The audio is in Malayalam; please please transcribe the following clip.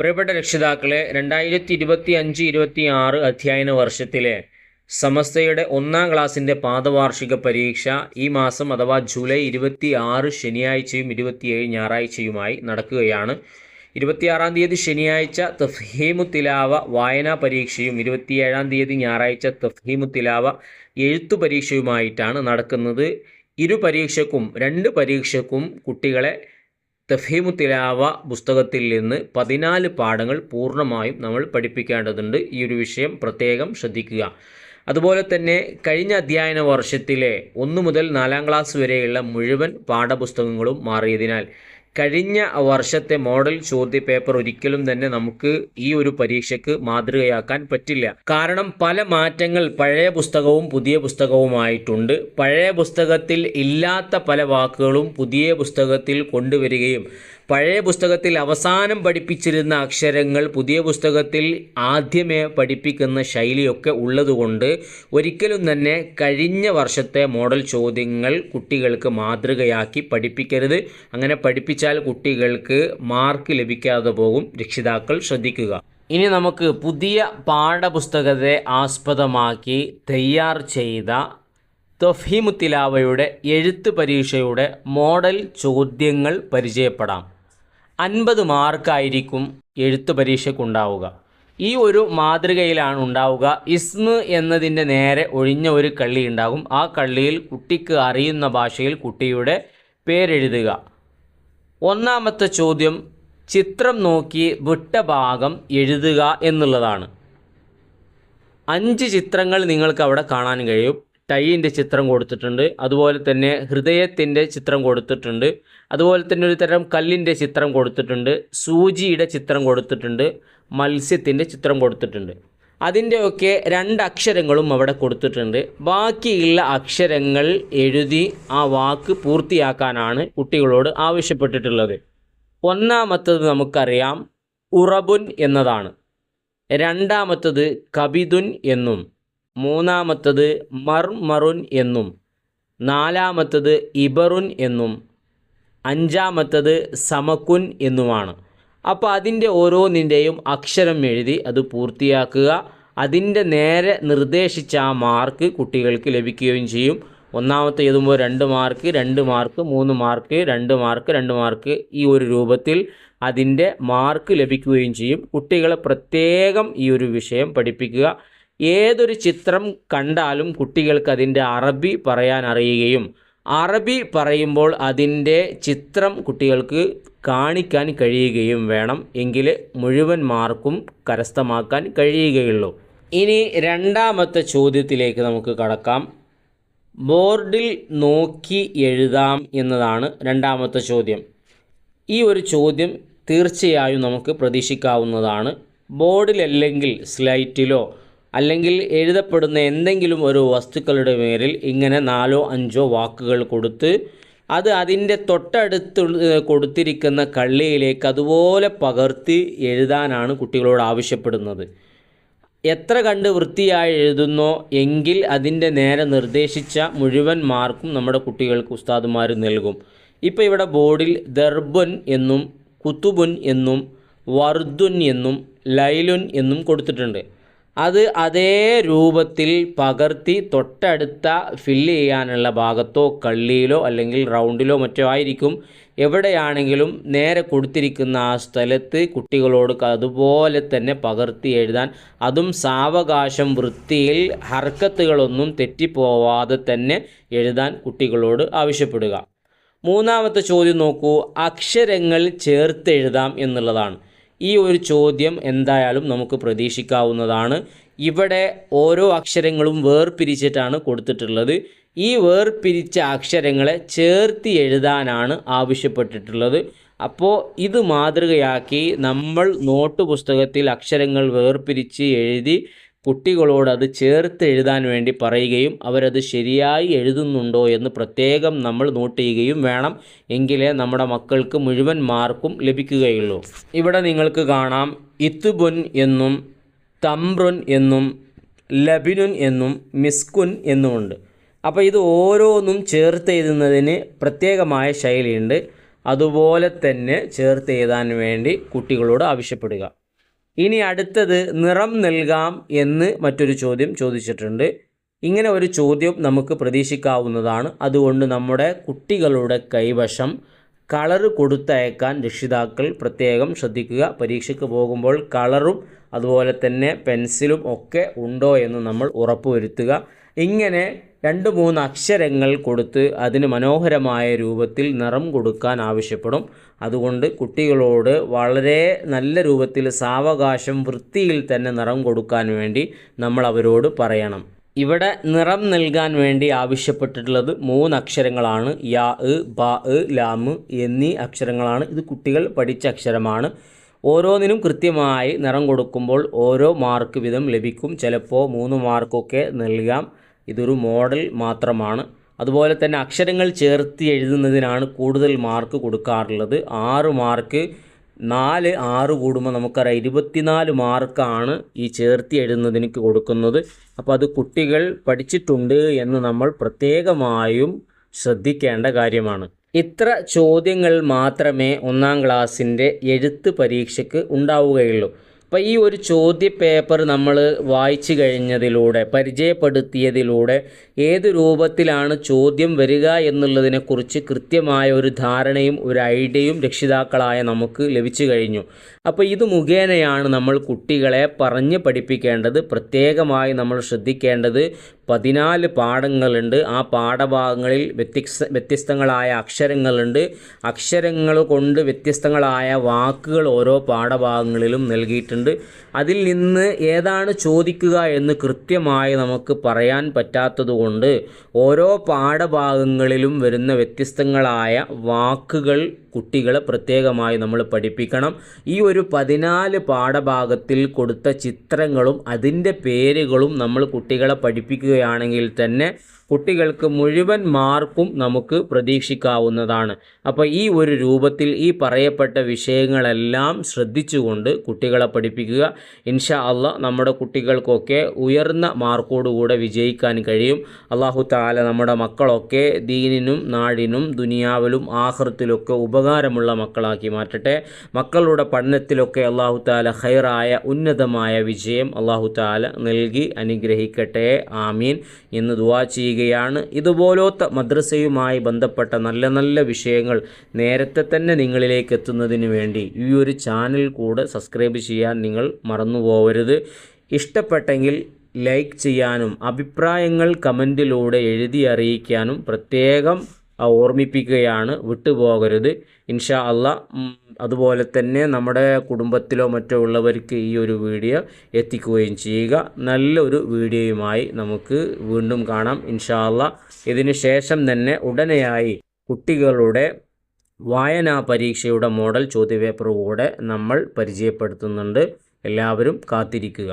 പ്രിയപ്പെട്ട രക്ഷിതാക്കളെ രണ്ടായിരത്തി ഇരുപത്തി അഞ്ച് ഇരുപത്തി ആറ് അധ്യയന വർഷത്തിലെ സമസ്തയുടെ ഒന്നാം ക്ലാസ്സിന്റെ പാദവാർഷിക പരീക്ഷ ഈ മാസം അഥവാ ജൂലൈ ഇരുപത്തി ആറ് ശനിയാഴ്ചയും ഇരുപത്തിയേഴ് ഞായറാഴ്ചയുമായി നടക്കുകയാണ്. ഇരുപത്തിയാറാം തീയതി ശനിയാഴ്ച തഫ്ഹീമു തിലാവ വായനാ പരീക്ഷയും ഇരുപത്തിയേഴാം തീയതി ഞായറാഴ്ച തഫ്ഹീമു തിലാവ എഴുത്തു പരീക്ഷയുമായിട്ടാണ് നടക്കുന്നത്. ഇരു പരീക്ഷക്കും രണ്ട് പരീക്ഷക്കും കുട്ടികളെ തഫീമു തിലാവ പുസ്തകത്തിൽ നിന്ന് പതിനാല് പാഠങ്ങൾ പൂർണമായും നമ്മൾ പഠിപ്പിക്കേണ്ടതുണ്ട്. ഈ ഒരു വിഷയം പ്രത്യേകം ശ്രദ്ധിക്കുക. അതുപോലെ തന്നെ കഴിഞ്ഞ അധ്യയന വർഷത്തിലെ ഒന്ന് മുതൽ നാലാം ക്ലാസ് വരെയുള്ള മുഴുവൻ പാഠപുസ്തകങ്ങളും മാറിയതിനാൽ കഴിഞ്ഞ വർഷത്തെ മോഡൽ ചോദ്യപേപ്പർ ഒരിക്കലും തന്നെ നമുക്ക് ഈ ഒരു പരീക്ഷയ്ക്ക് മാതൃകയാക്കാൻ പറ്റില്ല. കാരണം പല മാറ്റങ്ങൾ പഴയ പുസ്തകവും പുതിയ പുസ്തകവുമായിട്ടുണ്ട്. പഴയ പുസ്തകത്തിൽ ഇല്ലാത്ത പല വാക്കുകളും പുതിയ പുസ്തകത്തിൽ കൊണ്ടുവരികയും പഴയ പുസ്തകത്തിൽ അവസാനം പഠിപ്പിച്ചിരുന്ന അക്ഷരങ്ങൾ പുതിയ പുസ്തകത്തിൽ ആദ്യമേ പഠിപ്പിക്കുന്ന ശൈലിയൊക്കെ ഉള്ളതുകൊണ്ട് ഒരിക്കലും തന്നെ കഴിഞ്ഞ വർഷത്തെ മോഡൽ ചോദ്യങ്ങൾ കുട്ടികൾക്ക് മാതൃകയാക്കി പഠിപ്പിക്കരുത്. അങ്ങനെ പഠിപ്പിച്ചാൽ കുട്ടികൾക്ക് മാർക്ക് ലഭിക്കാതെ പോകും. രക്ഷിതാക്കൾ ശ്രദ്ധിക്കുക. ഇനി നമുക്ക് പുതിയ പാഠപുസ്തകത്തെ ആസ്പദമാക്കി തയ്യാർ ചെയ്ത തൊഫീമുത്തിലാവയുടെ എഴുത്ത് പരീക്ഷയുടെ മോഡൽ ചോദ്യങ്ങൾ പരിചയപ്പെടാം. അൻപത് മാർക്കായിരിക്കും എഴുത്ത് പരീക്ഷയ്ക്കുണ്ടാവുക. ഈ ഒരു മാതൃകയിലാണ് ഉണ്ടാവുക. ഇസ്മ് എന്നതിന്റെ നേരെ ഒഴിഞ്ഞ ഒരു കള്ളി ഉണ്ടാകും. ആ കള്ളിയിൽ കുട്ടിക്ക് അറിയുന്ന ഭാഷയിൽ കുട്ടിയുടെ പേരെഴുതുക. ഒന്നാമത്തെ ചോദ്യം ചിത്രം നോക്കി വിട്ട ഭാഗം എഴുതുക എന്നുള്ളതാണ്. അഞ്ച് ചിത്രങ്ങൾ നിങ്ങൾക്ക് അവിടെ കാണാൻ കഴിയും. ടൈയിന്റെ ചിത്രം കൊടുത്തിട്ടുണ്ട്. അതുപോലെ തന്നെ ഹൃദയത്തിന്റെ ചിത്രം കൊടുത്തിട്ടുണ്ട്. അതുപോലെ തന്നെ ഒരു തരം കല്ലിന്റെ ചിത്രം കൊടുത്തിട്ടുണ്ട്. സൂചിയുടെ ചിത്രം കൊടുത്തിട്ടുണ്ട്. മത്സ്യത്തിന്റെ ചിത്രം കൊടുത്തിട്ടുണ്ട്. അതിന്റെയൊക്കെ രണ്ട് അക്ഷരങ്ങളും അവിടെ കൊടുത്തിട്ടുണ്ട്. ബാക്കിയുള്ള അക്ഷരങ്ങൾ എഴുതി ആ വാക്ക് പൂർത്തിയാക്കാനാണ് കുട്ടികളോട് ആവശ്യപ്പെട്ടിട്ടുള്ളത്. ഒന്നാമത്തത് നമുക്കറിയാം ഉറബുൻ എന്നതാണ്. രണ്ടാമത്തത് കബിതുൻ എന്നും. മൂന്നാമത്തത് മർമറുൻ എന്നും നാലാമത്തത് ഇബറുൻ എന്നും അഞ്ചാമത്തത് സമക്കുൻ എന്നുമാണ്. അപ്പോൾ അതിന്റെ ഓരോന്നിന്റെയും അക്ഷരം എഴുതി അത് പൂർത്തിയാക്കുക. അതിന്റെ നേരെ നിർദ്ദേശിച്ച ആ മാർക്ക് കുട്ടികൾക്ക് ലഭിക്കുകയും ചെയ്യും. ഒന്നാമത്തെ എഴുതുമ്പോൾ രണ്ട് മാർക്ക് രണ്ട് മാർക്ക് മൂന്ന് മാർക്ക് രണ്ട് മാർക്ക് രണ്ട് മാർക്ക് ഈ ഒരു രൂപത്തിൽ അതിന്റെ മാർക്ക് ലഭിക്കുകയും ചെയ്യും. കുട്ടികളെ പ്രത്യേകം ഈ ഒരു വിഷയം പഠിപ്പിക്കുക. ഏതൊരു ചിത്രം കണ്ടാലും കുട്ടികൾക്ക് അതിന്റെ അറബി പറയാൻ അറിയുകയും അറബി പറയുമ്പോൾ അതിന്റെ ചിത്രം കുട്ടികൾക്ക് കാണിക്കാൻ കഴിയുകയും വേണം എങ്കിൽ മുഴുവൻ മാർക്കും കരസ്ഥമാക്കാൻ കഴിയുകയുള്ളൂ. ഇനി രണ്ടാമത്തെ ചോദ്യത്തിലേക്ക് നമുക്ക് കടക്കാം. ബോർഡിൽ നോക്കി എഴുതാം എന്നതാണ് രണ്ടാമത്തെ ചോദ്യം. ഈ ഒരു ചോദ്യം തീർച്ചയായും നമുക്ക് പ്രതീക്ഷിക്കാവുന്നതാണ്. ബോർഡിലല്ലെങ്കിൽ സ്ലൈറ്റിലോ അല്ലെങ്കിൽ എഴുതപ്പെടുന്ന എന്തെങ്കിലും ഒരു വസ്തുക്കളുടെ പേരിൽ ഇങ്ങനെ നാലോ അഞ്ചോ വാക്കുകൾ കൊടുത്ത് അത് അതിന്റെ തൊട്ടടുത്ത് കൊടുത്തിരിക്കുന്ന കള്ളിയിലേക്ക് അതുപോലെ പകർത്തി എഴുതാനാണ് കുട്ടികളോട് ആവശ്യപ്പെടുന്നത്. എത്ര കണ്ട് വൃത്തിയായി എഴുതുന്നോ എങ്കിൽ അതിന്റെ നേരെ നിർദ്ദേശിച്ച മുഴുവൻ മാർക്കും നമ്മുടെ കുട്ടികൾക്ക് ഉസ്താദുമാർ നൽകും. ഇപ്പോൾ ഇവിടെ ബോർഡിൽ ദർബുൻ എന്നും കുത്തുബുൻ എന്നും വർദുൻ എന്നും ലൈലുൻ എന്നും കൊടുത്തിട്ടുണ്ട്. അത് അതേ രൂപത്തിൽ പകർത്തി തൊട്ടടുത്ത ഫില്ല് ചെയ്യാനുള്ള ഭാഗത്തോ കള്ളിയിലോ അല്ലെങ്കിൽ റൗണ്ടിലോ മറ്റോ ആയിരിക്കും. എവിടെയാണെങ്കിലും നേരെ കൊടുത്തിരിക്കുന്ന ആ സ്ഥലത്ത് കുട്ടികളോട് അതുപോലെ തന്നെ പകർത്തി എഴുതാൻ. അതും സാവകാശം വൃത്തിയിൽ ഹർക്കത്തുകളൊന്നും തെറ്റിപ്പോവാതെ തന്നെ എഴുതാൻ കുട്ടികളോട് ആവശ്യപ്പെടുക. മൂന്നാമത്തെ ചോദ്യം നോക്കൂ. അക്ഷരങ്ങൾ ചേർത്തെഴുതാം എന്നുള്ളതാണ്. ഈ ഒരു ചോദ്യം എന്തായാലും നമുക്ക് പ്രതീക്ഷിക്കാവുന്നതാണ്. ഇവിടെ ഓരോ അക്ഷരങ്ങളും വേർപിരിച്ചിട്ടാണ് കൊടുത്തിട്ടുള്ളത്. ഈ വേർപിരിച്ച അക്ഷരങ്ങളെ ചേർത്ത് എഴുതാനാണ് ആവശ്യപ്പെട്ടിട്ടുള്ളത്. അപ്പോൾ ഇത് മാതൃകയാക്കി നമ്മൾ നോട്ട് പുസ്തകത്തിൽ അക്ഷരങ്ങൾ വേർപിരിച്ച് എഴുതി കുട്ടികളോട് അത് ചേർത്ത് എഴുതാൻ വേണ്ടി പറയുകയും അവരത് ശരിയായി എഴുതുന്നുണ്ടോ എന്ന് പ്രത്യേകം നമ്മൾ നോട്ട് ചെയ്യുകയും വേണം എങ്കിലേ നമ്മുടെ മക്കൾക്ക് മുഴുവൻ മാർക്കും ലഭിക്കുകയുള്ളൂ. ഇവിടെ നിങ്ങൾക്ക് കാണാം. ഇത്തുബുൻ എന്നും തമ്രുൻ എന്നും ലബിനുൻ എന്നും മിസ്കുൻ എന്നുമുണ്ട്. അപ്പോൾ ഇത് ഓരോന്നും ചേർത്ത് എഴുതുന്നതിന് പ്രത്യേകമായ ശൈലിയുണ്ട്. അതുപോലെ തന്നെ ചേർത്ത് എഴുതാൻ വേണ്ടി കുട്ടികളോട് ആവശ്യപ്പെടുക. ഇനി അടുത്തത് നിറം നൽകാം എന്ന് മറ്റൊരു ചോദ്യം ചോദിച്ചിട്ടുണ്ട്. ഇങ്ങനെ ഒരു ചോദ്യം നമുക്ക് പ്രതീക്ഷിക്കാവുന്നതാണ്. അതുകൊണ്ട് നമ്മുടെ കുട്ടികളുടെ കൈവശം കളറ് കൊടുത്തയക്കാൻ രക്ഷിതാക്കൾ പ്രത്യേകം ശ്രദ്ധിക്കുക. പരീക്ഷയ്ക്ക് പോകുമ്പോൾ കളറും അതുപോലെ തന്നെ പെൻസിലും ഒക്കെ ഉണ്ടോ എന്ന് നമ്മൾ ഉറപ്പുവരുത്തുക. ഇങ്ങനെ രണ്ട് മൂന്ന് അക്ഷരങ്ങൾ കൊടുത്ത് അതിന് മനോഹരമായ രൂപത്തിൽ നിറം കൊടുക്കാൻ ആവശ്യപ്പെടും. അതുകൊണ്ട് കുട്ടികളോട് വളരെ നല്ല രൂപത്തിൽ സാവകാശം വൃത്തിയിൽ തന്നെ നിറം കൊടുക്കാൻ വേണ്ടി നമ്മൾ അവരോട് പറയണം. ഇവിടെ നിറം നൽകാൻ വേണ്ടി ആവശ്യപ്പെട്ടിട്ടുള്ളത് മൂന്ന് അക്ഷരങ്ങളാണ്. യാ ബ ലാമ് എന്നീ അക്ഷരങ്ങളാണ്. ഇത് കുട്ടികൾ പഠിച്ച അക്ഷരമാണ്. ഓരോന്നിനും കൃത്യമായി നിറം കൊടുക്കുമ്പോൾ ഓരോ മാർക്ക് വീതം ലഭിക്കും. ചിലപ്പോൾ മൂന്ന് മാർക്കൊക്കെ നൽകാം. ഇതൊരു മോഡൽ മാത്രമാണ്. അതുപോലെ തന്നെ അക്ഷരങ്ങൾ ചേർത്ത് എഴുതുന്നതിനാണ് കൂടുതൽ മാർക്ക് കൊടുക്കാറുള്ളത്. ആറ് മാർക്ക് നാല് ആറ് കൂടുമ്പോൾ നമുക്കറിയാം ഇരുപത്തിനാല് മാർക്കാണ് ഈ ചേർത്തി എഴുതുന്നതിന് കൊടുക്കുന്നത്. അപ്പോൾ അത് കുട്ടികൾ പഠിച്ചിട്ടുണ്ട് എന്ന് നമ്മൾ പ്രത്യേകമായും ശ്രദ്ധിക്കേണ്ട കാര്യമാണ്. ഇത്ര ചോദ്യങ്ങൾ മാത്രമേ ഒന്നാം ക്ലാസ്സിന്റെ എഴുത്ത് പരീക്ഷയ്ക്ക് ഉണ്ടാവുകയുള്ളൂ. അപ്പോൾ ഈ ഒരു ചോദ്യ പേപ്പർ നമ്മൾ വായിച്ചു കഴിഞ്ഞതിലൂടെ പരിചയപ്പെടുത്തിയതിലൂടെ ഏത് രൂപത്തിലാണ് ചോദ്യം വരിക എന്നുള്ളതിനെക്കുറിച്ച് കൃത്യമായ ഒരു ധാരണയും ഒരു ഐഡിയയും രക്ഷിതാക്കളായ നമുക്ക് ലഭിച്ചു കഴിഞ്ഞു. അപ്പോൾ ഇത് മുഖേനയാണ് നമ്മൾ കുട്ടികളെ പറഞ്ഞ് പഠിപ്പിക്കേണ്ടത് പ്രത്യേകമായി നമ്മൾ ശ്രദ്ധിക്കേണ്ടത് പതിനാല് പാഠങ്ങളുണ്ട്. ആ പാഠഭാഗങ്ങളിൽ വ്യത്യസ്ത വ്യത്യസ്തങ്ങളായ അക്ഷരങ്ങളുണ്ട്. അക്ഷരങ്ങൾ കൊണ്ട് വ്യത്യസ്തങ്ങളായ വാക്കുകൾ ഓരോ പാഠഭാഗങ്ങളിലും നൽകിയിട്ടുണ്ട്. അതിൽ നിന്ന് ഏതാണ് ചോദിക്കുക എന്ന് കൃത്യമായി നമുക്ക് പറയാൻ പറ്റാത്തതുകൊണ്ട് ഓരോ പാഠഭാഗങ്ങളിലും വരുന്ന വ്യത്യസ്തങ്ങളായ വാക്കുകൾ കുട്ടികളെ പ്രത്യേകമായി നമ്മൾ പഠിപ്പിക്കണം. ഈ ഒരു പതിനാല് പാഠഭാഗത്തിൽ കൊടുത്ത ചിത്രങ്ങളും അതിന്റെ പേരുകളും നമ്മൾ കുട്ടികളെ പഠിപ്പിക്കുകയാണെങ്കിൽ തന്നെ കുട്ടികൾക്ക് മുഴുവൻ മാർക്കും നമുക്ക് പ്രതീക്ഷിക്കാവുന്നതാണ്. അപ്പോൾ ഈ ഒരു രൂപത്തിൽ ഈ പറയപ്പെട്ട വിഷയങ്ങളെല്ലാം ശ്രദ്ധിച്ചുകൊണ്ട് കുട്ടികളെ പഠിപ്പിക്കുക. ഇൻഷാ അല്ല നമ്മുടെ കുട്ടികൾക്കൊക്കെ ഉയർന്ന മാർക്കോടുകൂടെ വിജയിക്കാൻ കഴിയും. അള്ളാഹു താല നമ്മുടെ മക്കളൊക്കെ ദീനിനും നാടിനും ദുനിയാവിലും ആഹൃത്തിലൊക്കെ ഉപകാരമുള്ള മക്കളാക്കി മാറ്റട്ടെ. മക്കളുടെ പഠനത്തിലൊക്കെ അള്ളാഹു താല ഹൈറായ ഉന്നതമായ വിജയം അള്ളാഹു താല നൽകി അനുഗ്രഹിക്കട്ടെ. ആമീൻ. എന്ന് ദുവാ ചെയ്യുകയാണ്. ഇതുപോലത്തെ മദ്രസയുമായി ബന്ധപ്പെട്ട നല്ല നല്ല വിഷയങ്ങൾ നേരത്തെ തന്നെ നിങ്ങളിലേക്ക് എത്തുന്നതിന് വേണ്ടി ഈ ഒരു ചാനൽ കൂടെ സബ്സ്ക്രൈബ് ചെയ്യാൻ നിങ്ങൾ മറന്നുപോകരുത് ഇഷ്ടപ്പെട്ടെങ്കിൽ ലൈക്ക് ചെയ്യാനും അഭിപ്രായങ്ങൾ കമന്റിലൂടെ എഴുതി അറിയിക്കാനും പ്രത്യേകം ഓർമ്മിപ്പിക്കുകയാണ് വിട്ടുപോകരുത്. ഇൻഷാ അല്ല അതുപോലെ തന്നെ നമ്മുടെ കുടുംബത്തിലോ മറ്റോ ഉള്ളവർക്ക് ഈ ഒരു വീഡിയോ എത്തിക്കുകയും ചെയ്യുക. നല്ലൊരു വീഡിയോയുമായി നമുക്ക് വീണ്ടും കാണാം. ഇൻഷാല്ല ഇതിന് ശേഷം തന്നെ ഉടനെയായി കുട്ടികളുടെ വായനാ പരീക്ഷയുടെ മോഡൽ ചോദ്യപേപ്പർ കൂടെ നമ്മൾ പരിചയപ്പെടുത്തുന്നുണ്ട്. എല്ലാവരും കാത്തിരിക്കുക.